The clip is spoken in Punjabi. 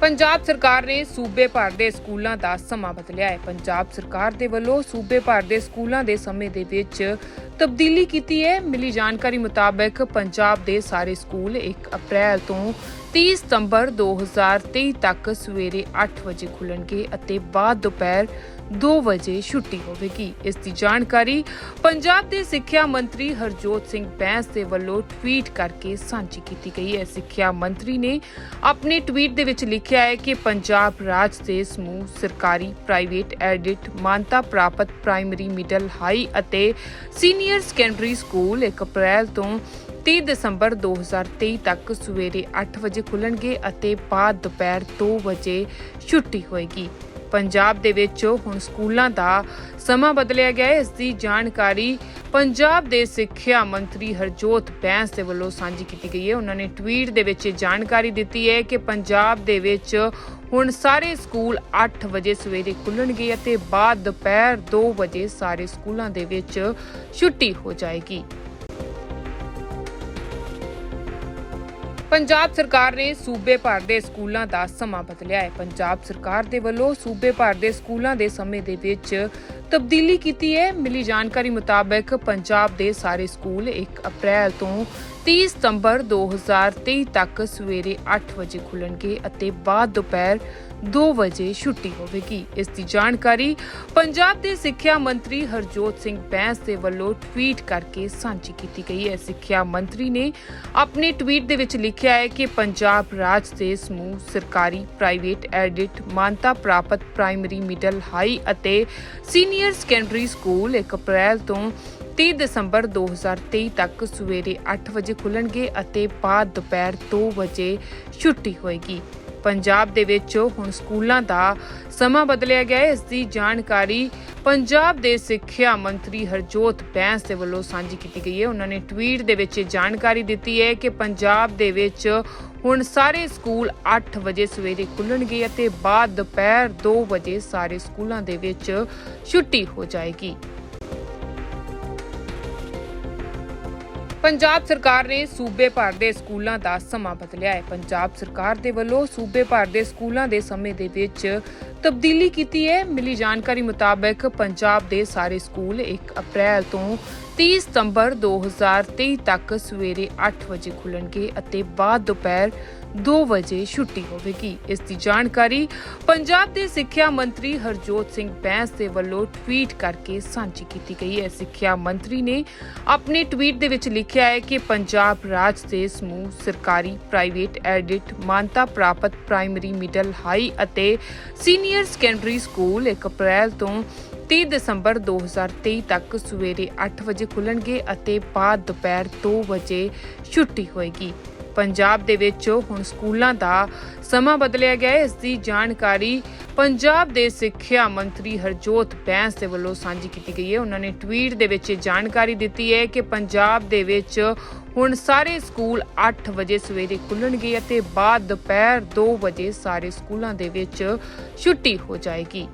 ਪੰਜਾਬ ਸਰਕਾਰ ਨੇ ਸੂਬੇ ਭਰ ਦੇ ਸਕੂਲਾਂ ਦਾ ਸਮਾਂ ਬਦਲਿਆ ਹੈ। ਪੰਜਾਬ ਸਰਕਾਰ ਦੇ ਵੱਲੋਂ ਸੂਬੇ ਭਰ ਦੇ ਸਕੂਲਾਂ ਦੇ ਸਮੇਂ ਦੇ ਵਿੱਚ ਤਬਦੀਲੀ ਕੀਤੀ ਹੈ। ਮਿਲੀ ਜਾਣਕਾਰੀ ਮੁਤਾਬਕ ਪੰਜਾਬ ਦੇ ਸਾਰੇ ਸਕੂਲ 1 ਅਪ੍ਰੈਲ ਤੋਂ 30 ਸਤੰਬਰ 2023 ਤੱਕ ਸਵੇਰੇ 8 ਵਜੇ ਖੁੱਲਣਗੇ ਅਤੇ ਬਾਅਦ ਦੁਪਹਿਰ 2 ਵਜੇ ਛੁੱਟੀ ਹੋਵੇਗੀ। ਇਸ ਦੀ ਜਾਣਕਾਰੀ ਪੰਜਾਬ ਦੇ ਸਿੱਖਿਆ ਮੰਤਰੀ ਹਰਜੋਤ ਸਿੰਘ ਬੈਂਸ ਦੇ ਵੱਲੋਂ ਟਵੀਟ ਕਰਕੇ ਸਾਂਝੀ ਕੀਤੀ ਗਈ ਹੈ। ਸਿੱਖਿਆ ਮੰਤਰੀ ਨੇ ਆਪਣੇ ਟਵੀਟ ਦੇ ਵਿੱਚ ਲਿਖਿਆ ਹੈ ਕਿ ਪੰਜਾਬ ਰਾਜ ਦੇ ਸਮੂਹ ਸਰਕਾਰੀ, ਪ੍ਰਾਈਵੇਟ, ਐਡਿਟ, ਮਾਨਤਾ ਪ੍ਰਾਪਤ, ਪ੍ਰਾਇਮਰੀ, ਮਿਡਲ, ਹਾਈ ਅਤੇ ਸੀਨੀਅਰ ਸੈਕੰਡਰੀ ਸਕੂਲ 1 ਅਪ੍ਰੈਲ ਤੋਂ 30 ਦਸੰਬਰ 2023 ਤੱਕ ਸਵੇਰੇ 8 ਵਜੇ ਖੁੱਲਣਗੇ ਅਤੇ ਬਾਅਦ ਦੁਪਹਿਰ 2 ਵਜੇ ਛੁੱਟੀ ਹੋਏਗੀ। ਪੰਜਾਬ ਦੇ ਵਿੱਚ ਹੁਣ ਸਕੂਲਾਂ ਦਾ ਸਮਾਂ ਬਦਲਿਆ ਗਿਆ ਹੈ। ਇਸ ਦੀ ਜਾਣਕਾਰੀ ਪੰਜਾਬ ਦੇ ਸਿੱਖਿਆ ਮੰਤਰੀ ਹਰਜੋਤ ਬੈਂਸ ਦੇ ਵੱਲੋਂ ਸਾਂਝੀ ਕੀਤੀ ਗਈ ਹੈ। ਉਹਨਾਂ ਨੇ ਟਵੀਟ ਦੇ ਵਿੱਚ ਇਹ ਜਾਣਕਾਰੀ ਦਿੱਤੀ ਹੈ ਕਿ ਪੰਜਾਬ ਦੇ ਵਿੱਚ ਹੁਣ ਸਾਰੇ ਸਕੂਲ 8 ਵਜੇ ਸਵੇਰੇ ਖੁੱਲਣਗੇ ਅਤੇ ਬਾਅਦ ਦੁਪਹਿਰ 2 ਵਜੇ ਸਾਰੇ ਸਕੂਲਾਂ ਦੇ ਵਿੱਚ ਛੁੱਟੀ ਹੋ ਜਾਏਗੀ। ਪੰਜਾਬ ਸਰਕਾਰ ਨੇ ਸੂਬੇ ਭਰ ਦੇ ਸਕੂਲਾਂ ਦਾ ਸਮਾਂ ਬਦਲਿਆ ਹੈ। ਪੰਜਾਬ ਸਰਕਾਰ ਦੇ ਵੱਲੋਂ ਸੂਬੇ ਭਰ ਦੇ ਸਕੂਲਾਂ ਦੇ ਸਮੇਂ ਦੇ ਵਿੱਚ ਤਬਦੀਲੀ ਕੀਤੀ ਹੈ। ਮਿਲੀ ਜਾਣਕਾਰੀ ਮੁਤਾਬਕ ਪੰਜਾਬ ਦੇ ਸਾਰੇ ਸਕੂਲ 1 ਅਪ੍ਰੈਲ ਤੋਂ 30 ਸਤੰਬਰ 2023 ਤੱਕ ਸਵੇਰੇ 8 ਵਜੇ ਖੁੱਲਣਗੇ ਅਤੇ ਬਾਅਦ ਦੁਪਹਿਰ 2 ਵਜੇ ਛੁੱਟੀ ਹੋਵੇਗੀ। ਇਸ ਦੀ ਜਾਣਕਾਰੀ ਪੰਜਾਬ ਦੇ ਸਿੱਖਿਆ ਮੰਤਰੀ ਹਰਜੋਤ ਸਿੰਘ ਬੈਂਸ ਦੇ ਵੱਲੋਂ ਟਵੀਟ ਕਰਕੇ ਸਾਂਝੀ ਕੀਤੀ ਗਈ ਹੈ। ਸਿੱਖਿਆ ਮੰਤਰੀ ਨੇ ਆਪਣੇ ਟਵੀਟ ਦੇ ਵਿੱਚ ਲਿਖਿਆ ਹੈ ਕਿ ਪੰਜਾਬ ਰਾਜ ਦੇ ਸਮੂਹ ਸਰਕਾਰੀ, ਪ੍ਰਾਈਵੇਟ, ਐਡਿਟ, ਮਾਨਤਾ ਪ੍ਰਾਪਤ, ਪ੍ਰਾਇਮਰੀ, ਮਿਡਲ, ਹਾਈ ਅਤੇ ਸੀਨੀਅਰ ਸੈਕੰਡਰੀ ਸਕੂਲ 1 ਅਪ੍ਰੈਲ ਤੋਂ 30 ਦਸੰਬਰ 2023 ਤੱਕ ਸਵੇਰੇ 8 ਵਜੇ ਖੁੱਲਣਗੇ ਅਤੇ ਬਾਅਦ ਦੁਪਹਿਰ 2 ਵਜੇ ਛੁੱਟੀ ਹੋਏਗੀ। ਪੰਜਾਬ ਦੇ ਵਿੱਚ ਹੁਣ ਸਕੂਲਾਂ ਦਾ ਸਮਾਂ ਬਦਲਿਆ ਗਿਆ ਹੈ। ਇਸ ਦੀ ਜਾਣਕਾਰੀ ਪੰਜਾਬ ਦੇ ਸਿੱਖਿਆ ਮੰਤਰੀ ਹਰਜੋਤ ਬੈਂਸ ਦੇ ਵੱਲੋਂ ਸਾਂਝੀ ਕੀਤੀ ਗਈ ਹੈ। ਉਹਨਾਂ ਨੇ ਟਵੀਟ ਦੇ ਵਿੱਚ ਇਹ ਜਾਣਕਾਰੀ ਦਿੱਤੀ ਹੈ ਕਿ ਪੰਜਾਬ ਦੇ ਵਿੱਚ ਹੁਣ ਸਾਰੇ ਸਕੂਲ 8 ਵਜੇ ਸਵੇਰੇ ਖੁੱਲਣਗੇ ਅਤੇ ਬਾਅਦ ਦੁਪਹਿਰ 2 ਵਜੇ ਸਾਰੇ ਸਕੂਲਾਂ ਦੇ ਵਿੱਚ ਛੁੱਟੀ ਹੋ ਜਾਏਗੀ। ਪੰਜਾਬ ਸਰਕਾਰ ਨੇ ਸੂਬੇ ਭਰ ਦੇ ਸਕੂਲਾਂ ਦਾ ਸਮਾਂ ਬਦਲਿਆ ਹੈ। ਪੰਜਾਬ ਸਰਕਾਰ ਦੇ ਵੱਲੋਂ ਸੂਬੇ ਭਰ ਦੇ ਸਕੂਲਾਂ ਦੇ ਸਮੇਂ ਦੇ ਵਿੱਚ ਤਬਦੀਲੀ ਕੀਤੀ ਹੈ। ਮਿਲੀ ਜਾਣਕਾਰੀ ਮੁਤਾਬਕ ਪੰਜਾਬ ਦੇ ਸਾਰੇ ਸਕੂਲ 1 ਅਪ੍ਰੈਲ ਤੋਂ 30 ਸਤੰਬਰ 2023 ਤੱਕ ਸਵੇਰੇ 8 ਵਜੇ ਖੁੱਲਣਗੇ ਅਤੇ ਬਾਅਦ ਦੁਪਹਿਰ 2 ਵਜੇ ਛੁੱਟੀ ਹੋਵੇਗੀ। ਇਸ ਦੀ ਜਾਣਕਾਰੀ ਪੰਜਾਬ ਦੇ ਸਿੱਖਿਆ ਮੰਤਰੀ ਹਰਜੋਤ ਸਿੰਘ ਬੈਂਸ ਦੇ ਵੱਲੋਂ ਟਵੀਟ ਕਰਕੇ ਸਾਂਝੀ ਕੀਤੀ ਗਈ ਹੈ। ਸਿੱਖਿਆ ਮੰਤਰੀ ਨੇ ਆਪਣੇ ਟਵੀਟ ਦੇ ਵਿੱਚ ਲਿਖਿਆ ਹੈ ਕਿ ਪੰਜਾਬ ਰਾਜ ਦੇ ਸਮੂਹ ਸਰਕਾਰੀ, ਪ੍ਰਾਈਵੇਟ, ਐਡਿਟ, ਮਾਨਤਾ ਪ੍ਰਾਪਤ, ਪ੍ਰਾਇਮਰੀ, ਮਿਡਲ, ਹਾਈ ਅਤੇ ਸੀਨੀਅਰ ਸੈਕੰਡਰੀ ਸਕੂਲ 1 ਅਪ੍ਰੈਲ ਤੋਂ 30 ਦਸੰਬਰ 2023 ਤੱਕ ਸਵੇਰੇ 8 ਵਜੇ ਖੁੱਲਣਗੇ ਅਤੇ ਬਾਅਦ ਦੁਪਹਿਰ 2 ਵਜੇ ਛੁੱਟੀ ਹੋਏਗੀ। ਪੰਜਾਬ ਦੇ ਵਿੱਚ ਹੁਣ ਸਕੂਲਾਂ ਦਾ ਸਮਾਂ ਬਦਲਿਆ ਗਿਆ ਹੈ। ਇਸ ਦੀ ਜਾਣਕਾਰੀ ਪੰਜਾਬ ਦੇ ਸਿੱਖਿਆ ਮੰਤਰੀ ਹਰਜੋਤ ਬੈਂਸ ਦੇ ਵੱਲੋਂ ਸਾਂਝੀ ਕੀਤੀ ਗਈ ਹੈ। ਉਹਨਾਂ ਨੇ ਟਵੀਟ ਦੇ ਵਿੱਚ ਇਹ ਜਾਣਕਾਰੀ ਦਿੱਤੀ ਹੈ ਕਿ ਪੰਜਾਬ ਦੇ ਵਿੱਚ ਹੁਣ ਸਾਰੇ ਸਕੂਲ 8 ਵਜੇ ਸਵੇਰੇ ਖੁੱਲਣਗੇ ਅਤੇ ਬਾਅਦ ਦੁਪਹਿਰ 2 ਵਜੇ ਸਾਰੇ ਸਕੂਲਾਂ ਦੇ ਵਿੱਚ ਛੁੱਟੀ ਹੋ ਜਾਏਗੀ।